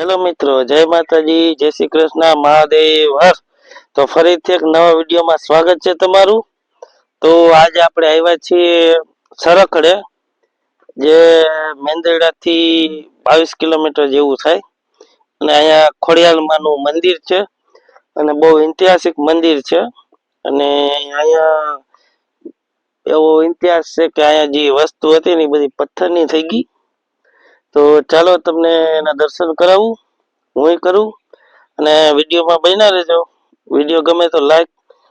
Hello મિત્રો, જય માતાજી, જય શ્રી કૃષ્ણ, મહાદેવ, હર. તો ફરીથી એક નવા વિડીયોમાં સ્વાગત છે તમારું. તો આજે આપણે આવ્યા છીએ સરખડે, જે મેંદરડાથી બાવીસ કિલોમીટર જેવું થાય. અને અહીંયા ખોડિયાલમાંનું મંદિર છે, અને બહુ ઐતિહાસિક મંદિર છે. અને અહીંયા એવો ઇતિહાસ છે કે અહીંયા જે વસ્તુ હતી ને એ બધી પથ્થરની થઈ ગઈ. તો ચાલો તમને એના દર્શન કરાવું હું કરું, અને વિડીયોમાં બન્યા રહેજો. વીડિયો ગમે તો લાઈક,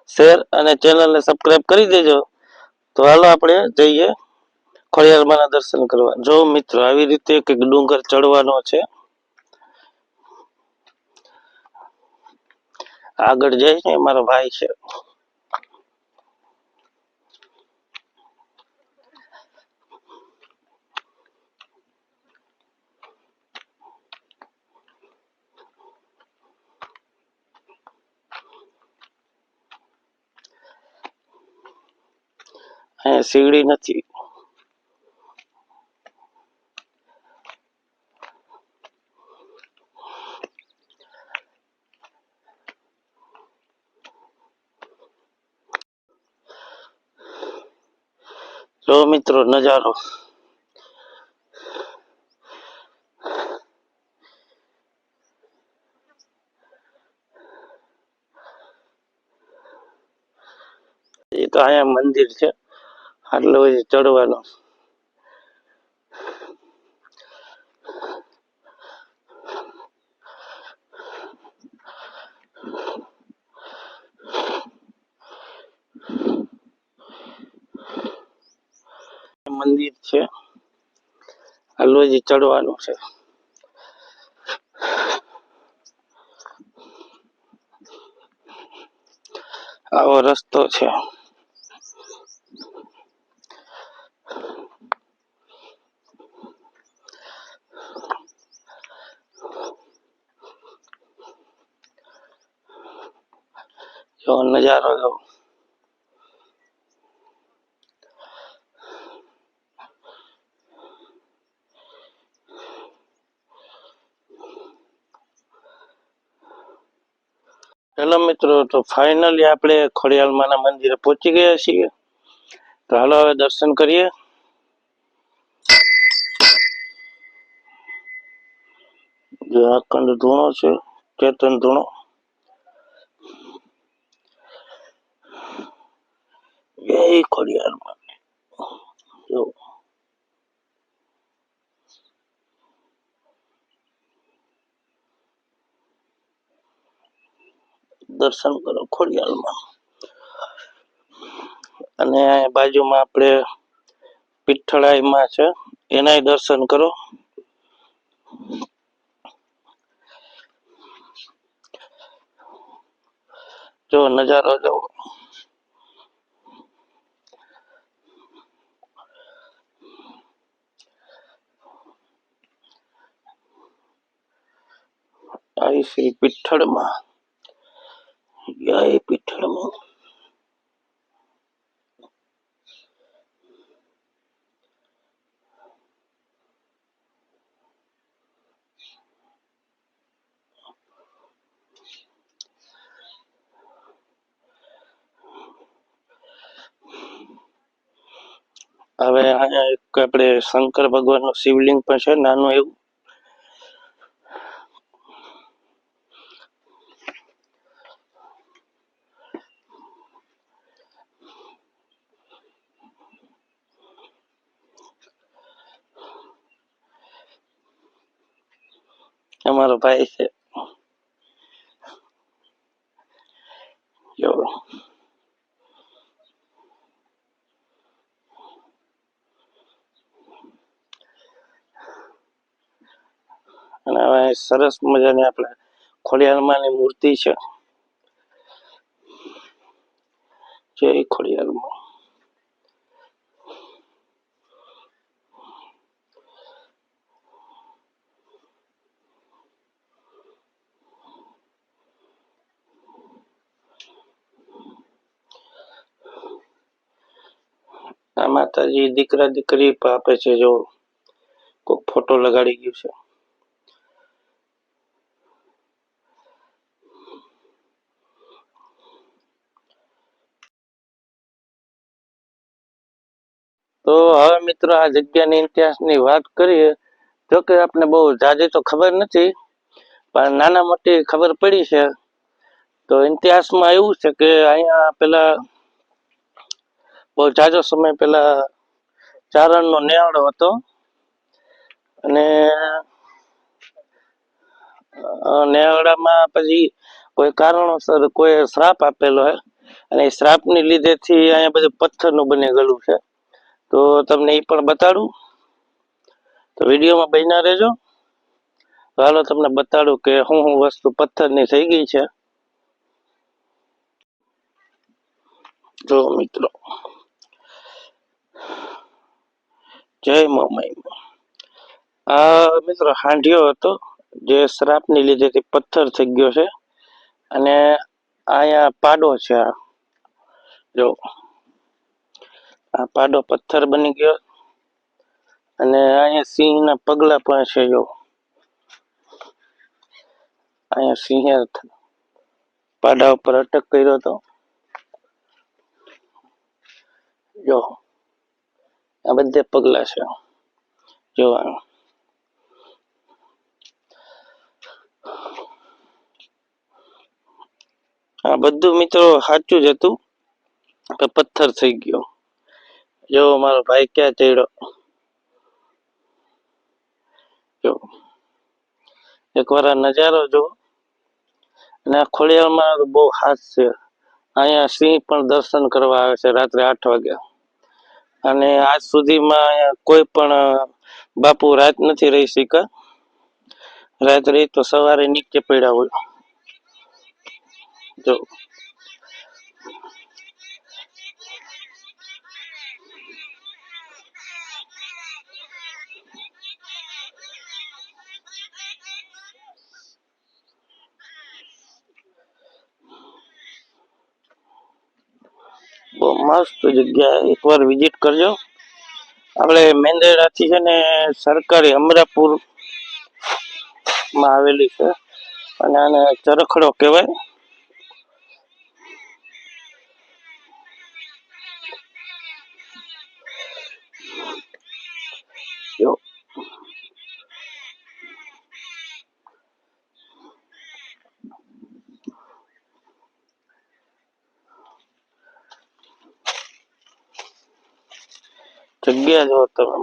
શેર અને ચેનલને સબસ્ક્રાઈબ કરી દેજો. તો હાલો આપણે જઈએ ખોડિયારમાંના દર્શન કરવા. જો મિત્રો, આવી રીતે કંઈક ડુંગર ચડવાનો છે. આગળ જઈને મારો ભાઈ છે. અહીંયા સીડી નથી. જો મિત્રો નજારો. એ તો અહીંયા મંદિર છે. આટલો જ ચડવાનો. મંદિર છે. આટલું જ ચડવાનું છે. આવો રસ્તો છે. જો નજારો જો. હેલો મિત્રો, તો ફાઇનલી આપણે ખોડિયાલમાના મંદિરે પહોંચી ગયા છીએ. તો હાલો હવે દર્શન કરીએ. જે અખંડ ધૂણો છે, ચેતન ધૂણો. જય ખોડિયાલમાં જો દર્શન કરો ખોડિયાલમાં અને બાજુમાં આપણે પીઠળાઈમાં છે, એનાય દર્શન કરો. જો નજારો જુઓ આવી શ્રી પીઠળમાં. જય પીઠળમાં. હવે અહીંયા એક આપણે શંકર ભગવાનનું શિવલિંગ પણ છે, નાનું એવું. અમારો ભાઈ છે. જો. અને હવે સરસ મજાની આપણે ખોડિયાલમાંની મૂર્તિ છે. જય ખોડિયાલમાં આ માતાજી દીકરા દીકરી આપે છે જો કોઈક ફોટો લગાડી ગયું છે. તો હવે મિત્રો આ જગ્યાની ઇતિહાસની વાત કરીએ, જો કે આપણે બહુ જાજી તો ખબર નથી, પણ નાના મોટી ખબર પડી છે. તો ઇતિહાસમાં એવું છે કે અહીંયા પેલા બહુ જાજો સમય પેલા ચારણનો નેહડો હતો. અને અ, પછી કોઈ કારણોસર કોઈ શ્રાપ આપેલો હે. અને એ શ્રાપની લીધેથી અહીંયા બધું પથ્થરનું બની ગયેલું છે. તો તમને એ પણ બતાડું. તો વિડીયોમાં બન્યા રહેજો. હાલો તમને બતાડું કે હું હું વસ્તુ પથ્થરની થઈ ગઈ છે. જો મિત્રો. જય મમ્મી આ મિત્રો હાંડિયો હતો, જે શ્રાપની લીધેથી પથ્થર થઈ ગયો છે. અને અહીંયા પાડો છે આ. જો, આ પાડો પથ્થર બની ગયો. અને અહીંયા સિંહના પગલા પણ છે, જો. અહીંયા સિંહે પાડા ઉપર અટક કર્યો હતો. જો આ બધે પગલા છે. જોવાનું. આ. બધું મિત્રો સાચું જ હતું કે પથ્થર થઈ ગયો. જો મારો ભાઈ ક્યાં ચડ્યો? જો. એકવાર આ નજારો જો અને આ ખોડિયારમાં બહુ હાથ છે. અહીંયા સિંહ પણ દર્શન કરવા આવે છે રાત્રે આઠ વાગે અને આજ સુધીમાં કોઈ પણ બાપુ રાત નથી રહી શીખા રાત રહી તો સવારે નીચે પડ્યા હોય. જો બહુ મસ્ત જગ્યા. એકવાર વિઝિટ કરજો. આપણે મેંદરડાથી છે ને સરકારી અમરાપુરમાં આવેલી છે. અને આને ચરખડો કહેવાય. જગ્યા જો તમે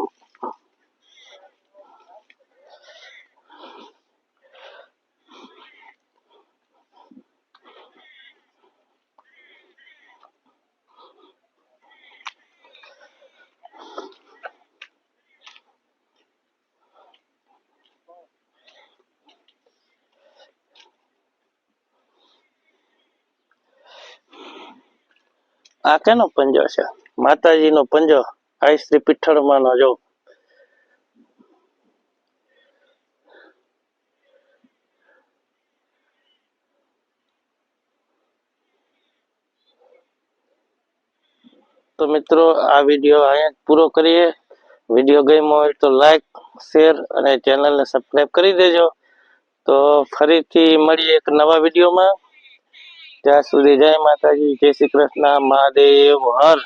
આ કેનો પંજો છે માતાજીનો પંજો આ શ્રી પીઠળમાંનો જો. તો મિત્રો, આ વીડિયો અહીંયા પૂરો કરીએ. વીડિયો ગમ્યો હોય તો લાઈક, શેર અને ચેનલને સબસ્ક્રાઈબ કરી દેજો. તો ફરીથી મળીએ એક નવા વિડીયોમાં. ત્યાં સુધી જય માતાજી, જય શ્રી કૃષ્ણ, મહાદેવ, હર.